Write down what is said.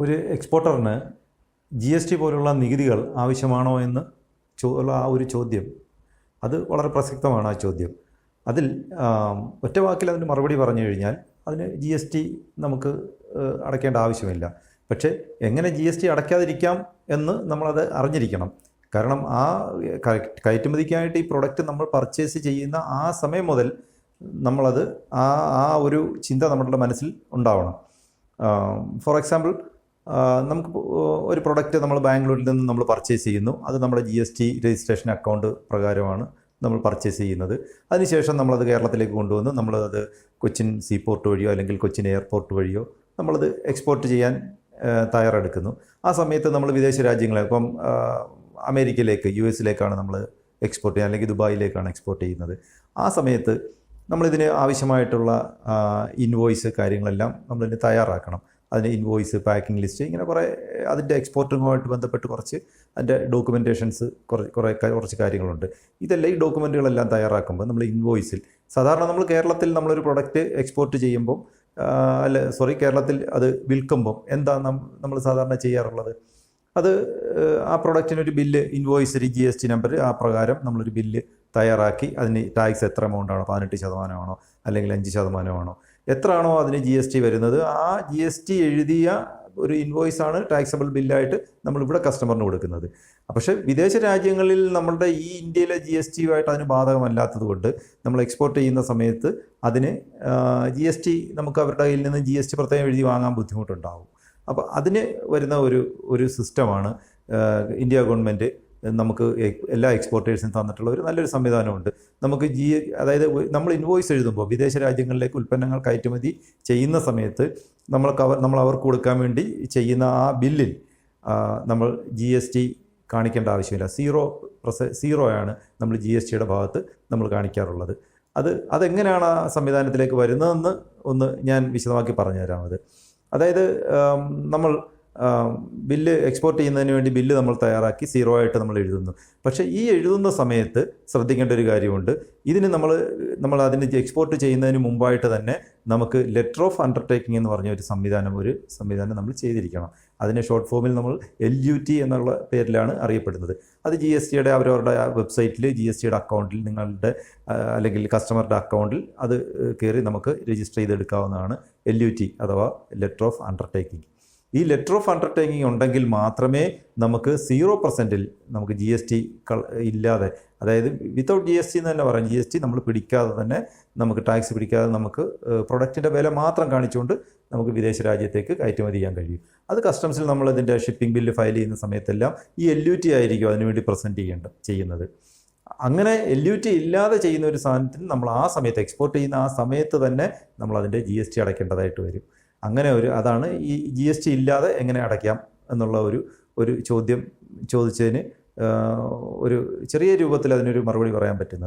ഒരു എക്സ്പോർട്ടറിന് G S T പോലുള്ള നികുതികൾ ആവശ്യമാണോ എന്ന് ഉള്ള ആ ഒരു ചോദ്യം. അത് വളരെ പ്രസക്തമാണ് ആ ചോദ്യം. അതിൽ ഒറ്റ വാക്കിൽ അതിന് മറുപടി പറഞ്ഞു കഴിഞ്ഞാൽ അതിന് ജി എസ് ടി നമുക്ക് അടയ്ക്കേണ്ട ആവശ്യമില്ല. പക്ഷേ എങ്ങനെ ജി എസ് ടി അടയ്ക്കാതിരിക്കാം എന്ന് നമ്മളത് അറിഞ്ഞിരിക്കണം. കാരണം ആ കയറ്റുമതിക്കായിട്ട് ഈ പ്രൊഡക്റ്റ് നമ്മൾ പർച്ചേസ് ചെയ്യുന്ന ആ സമയം മുതൽ നമ്മളത് ആ ആ ഒരു ചിന്ത നമ്മളുടെ മനസ്സിൽ ഉണ്ടാവണം. ഫോർ എക്സാമ്പിൾ നമുക്ക് ഒരു പ്രൊഡക്റ്റ് നമ്മൾ ബാംഗ്ലൂരിൽ നിന്ന് നമ്മൾ പർച്ചേസ് ചെയ്യുന്നു. അത് നമ്മുടെ G S T registration account പ്രകാരമാണ് നമ്മൾ പർച്ചേസ് ചെയ്യുന്നത്. അതിനുശേഷം നമ്മളത് കേരളത്തിലേക്ക് കൊണ്ടുവന്ന്. നമ്മളത് കൊച്ചിൻ സീപോർട്ട് വഴിയോ അല്ലെങ്കിൽ കൊച്ചിൻ എയർപോർട്ട് വഴിയോ നമ്മളത് എക്സ്പോർട്ട് ചെയ്യാൻ തയ്യാറെടുക്കുന്നു. ആ സമയത്ത് നമ്മൾ വിദേശ രാജ്യങ്ങളെ ഇപ്പം അമേരിക്കയിലേക്ക് യു എസിലേക്കാണ് നമ്മൾ എക്സ്പോർട്ട് ചെയ്യുക അല്ലെങ്കിൽ ദുബായിലേക്കാണ് എക്സ്പോർട്ട് ചെയ്യുന്നത്. ആ സമയത്ത് നമ്മളിതിന് ആവശ്യമായിട്ടുള്ള ഇൻവോയ്സ് കാര്യങ്ങളെല്ലാം നമ്മളിതിന് തയ്യാറാക്കണം. അതിന് ഇൻവോയ്സ് പാക്കിംഗ് ലിസ്റ്റ് ഇങ്ങനെ കുറേ അതിന്റെ എക്സ്പോർട്ടിങ്ങുമായിട്ട് ബന്ധപ്പെട്ട് കുറച്ച് അതിന്റെ ഡോക്യുമെന്റേഷൻസ് കുറച്ച് കുറേ കുറച്ച് കാര്യങ്ങളുണ്ട്. ഇതെല്ലാം ഈ ഡോക്യുമെന്റുകളെല്ലാം തയ്യാറാക്കുമ്പോൾ നമ്മൾ ഇൻവോയ്സിൽ സാധാരണ നമ്മൾ കേരളത്തിൽ നമ്മളൊരു പ്രൊഡക്റ്റ് എക്സ്പോർട്ട് ചെയ്യുമ്പോൾ അല്ല സോറി കേരളത്തിൽ അത് വിൽക്കുമ്പം എന്താ നമ്മൾ സാധാരണ ചെയ്യാറുള്ളത്? അത് ആ പ്രൊഡക്റ്റിനൊരു bill invoice G S T number ആ പ്രകാരം നമ്മളൊരു ബില്ല് തയ്യാറാക്കി അതിന് ടാക്സ് എത്ര എമൗണ്ട് ആണോ? പതിനെട്ട് ശതമാനമാണോ? അല്ലെങ്കിൽ അഞ്ച് ശതമാനമാണോ? എത്രയാണോ അതിന് ജി എസ് ടി വരുന്നത്? ആ ജി എസ് ടി എഴുതിയ ഒരു ഇൻവോയ്സ് ആണ് ടാക്സബിൾ ബില്ലായിട്ട് നമ്മൾ ഇവിടെ കസ്റ്റമറിന് കൊടുക്കുന്നത്. പക്ഷേ വിദേശ രാജ്യങ്ങളിൽ നമ്മളുടെ ഈ ഇന്ത്യയിലെ ജി എസ് ടിയുമായിട്ട് അതിന് ബാധകമല്ലാത്തത് കൊണ്ട് നമ്മൾ എക്സ്പോർട്ട് ചെയ്യുന്ന സമയത്ത് അതിന് ജി എസ് ടി നമുക്ക് അവരുടെ കയ്യിൽ നിന്ന് ജി എസ് ടി പ്രത്യേകം എഴുതി വാങ്ങാൻ ബുദ്ധിമുട്ടുണ്ടാവും. അപ്പോൾ അതിന് വരുന്ന ഒരു ഒരു സിസ്റ്റമാണ് ഇന്ത്യ ഗവൺമെന്റ് നമുക്ക് എല്ലാ എക്സ്പോർട്ടേഴ്സിനും തന്നിട്ടുള്ള ഒരു നല്ലൊരു സംവിധാനമുണ്ട്. നമുക്ക് ജി അതായത് നമ്മൾ ഇൻവോയ്സ് എഴുതുമ്പോൾ വിദേശ രാജ്യങ്ങളിലേക്ക് ഉൽപ്പന്നങ്ങൾ കയറ്റുമതി ചെയ്യുന്ന സമയത്ത് നമ്മൾ കവർ നമ്മൾ അവർക്ക് കൊടുക്കാൻ വേണ്ടി ചെയ്യുന്ന ആ ബില്ലിൽ നമ്മൾ ജി എസ് ടി കാണിക്കേണ്ട ആവശ്യമില്ല. സീറോ പ്രസ ആണ് നമ്മൾ ജി എസ് ടിയുടെ ഭാഗത്ത് നമ്മൾ കാണിക്കാറുള്ളത്. അത് അതെങ്ങനെയാണ് ആ സംവിധാനത്തിലേക്ക് വരുന്നതെന്ന് ഒന്ന് ഞാൻ വിശദമാക്കി പറഞ്ഞു തരാം അത്. അതായത് നമ്മൾ ബില്ല് എക്സ്പോർട്ട് ചെയ്യുന്നതിന് വേണ്ടി ബില്ല് നമ്മൾ തയ്യാറാക്കി സീറോ ആയിട്ട് നമ്മൾ എഴുതുന്നു. പക്ഷേ ഈ എഴുതുന്ന സമയത്ത് ശ്രദ്ധിക്കേണ്ട ഒരു കാര്യമുണ്ട്. ഇതിന് നമ്മൾ നമ്മൾ അതിന് എക്സ്പോർട്ട് ചെയ്യുന്നതിന് മുമ്പായിട്ട് തന്നെ നമുക്ക് ലെറ്റർ ഓഫ് അണ്ടർടേക്കിംഗ് എന്ന് പറഞ്ഞ ഒരു സംവിധാനം ഒരു സംവിധാനം നമ്മൾ ചെയ്തിരിക്കണം. അതിനെ ഷോർട്ട് ഫോമിൽ നമ്മൾ എൽ യു ടി എന്നുള്ള പേരിലാണ് അറിയപ്പെടുന്നത്. അത് ജി എസ് ടിയുടെ അവരവരുടെ വെബ്സൈറ്റിൽ ജി എസ് ടിയുടെ അക്കൗണ്ടിൽ നിങ്ങളുടെ അല്ലെങ്കിൽ കസ്റ്റമറുടെ അക്കൗണ്ടിൽ അത് കയറി നമുക്ക് രജിസ്റ്റർ ചെയ്തെടുക്കാവുന്നതാണ് എൽ യു ടി അഥവാ ലെറ്റർ ഓഫ് അണ്ടർടേക്കിംഗ് ഈ ലെറ്റർ ഓഫ് അണ്ടർടേക്കിംഗ് ഉണ്ടെങ്കിൽ മാത്രമേ നമുക്ക് സീറോ പെർസെന്റിൽ നമുക്ക് ജി എസ് ടി ഇല്ലാതെ അതായത് വിത്തൗട്ട് ജി എസ് ടി എന്ന് തന്നെ പറയാം. ജി എസ് ടി നമ്മൾ പിടിക്കാതെ തന്നെ നമുക്ക് ടാക്സ് പിടിക്കാതെ നമുക്ക് പ്രൊഡക്റ്റിന്റെ വില മാത്രം കാണിച്ചുകൊണ്ട് നമുക്ക് വിദേശ രാജ്യത്തേക്ക് കയറ്റുമതി ചെയ്യാൻ കഴിയും. അത് കസ്റ്റംസിൽ നമ്മൾ ഇതിന്റെ ഷിപ്പിംഗ് ബില്ല് ഫയൽ ചെയ്യുന്ന സമയത്തെല്ലാം ഈ എൽ യു ടി ആയിരിക്കും അതിനുവേണ്ടി പ്രസന്റ് ചെയ്യേണ്ട ചെയ്യുന്നത്. അങ്ങനെ എൽ യു ടി ഇല്ലാതെ ചെയ്യുന്ന ഒരു സാധനത്തിന് നമ്മൾ ആ സമയത്ത് എക്സ്പോർട്ട് ചെയ്യുന്ന ആ സമയത്ത് തന്നെ നമ്മൾ അതിന്റെ ജി എസ് ടി അടയ്ക്കേണ്ടതായിട്ട് വരും. അങ്ങനെ ഒരു അതാണ് ഈ ജി എസ് ടി ഇല്ലാതെ എങ്ങനെ അടയ്ക്കാം എന്നുള്ള ഒരു ഒരു ചോദ്യം ചോദിച്ചതിന് ഒരു ചെറിയ രൂപത്തിൽ അതിനൊരു മറുപടി പറയാൻ പറ്റുന്നത്.